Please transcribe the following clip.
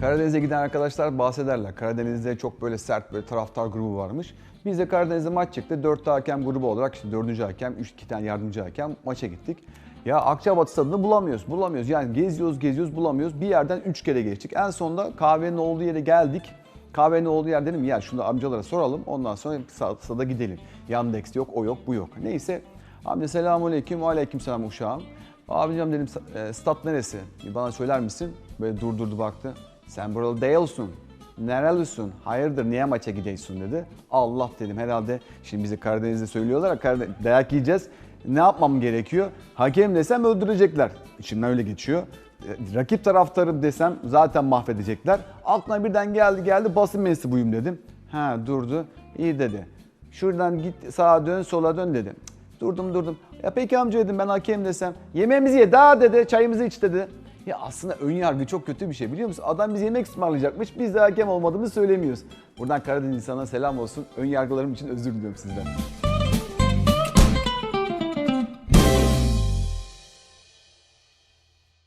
Karadeniz'e giden arkadaşlar bahsederler. Karadeniz'de çok böyle sert böyle taraftar grubu varmış. Biz de Karadeniz'de maç çıktı. 4 hakem grubu olarak işte 4. hakem, 3 2 tane yardımcı hakem maça gittik. Ya Akçabat stadını bulamıyoruz, bulamıyoruz. Yani geziyoruz, geziyoruz, bulamıyoruz. Bir yerden 3 kere geçtik. En sonunda kahvenin olduğu yere geldik. Kahvenin olduğu yer dedim ya şunu amcalara soralım. Ondan sonra stada gidelim. Yandex yok, o yok, bu yok. Neyse. Amca selamun aleyküm, aleyküm selam uşağım. Abicim dedim e, stat neresi? Bana söyler misin? Böyle durdurdu baktı. Sen buralı değilsin. Nerelisin? Hayırdır niye maça gidiyorsun dedi. Allah dedim herhalde şimdi bize Karadeniz'de söylüyorlar Karadeniz, dayak yiyeceğiz. Ne yapmam gerekiyor? Hakem desem öldürecekler. İçimden öyle geçiyor. E, Rakip taraftarım desem zaten mahvedecekler. Aklına birden geldi geldi basın mensubuyum dedim. Ha durdu. İyi dedi. Şuradan git sağa dön sola dön dedim. Durdum durdum. Ya peki amca dedim ben hakem desem. Yemeğimizi ye daha dedi çayımızı iç dedi. Ya aslında ön yargı çok kötü bir şey biliyor musun? Adam bize yemek ısmarlayacakmış biz de hakem olmadığımızı söylemiyoruz. Buradan Karadeniz insana selam olsun. Ön yargılarım için özür diliyorum sizden.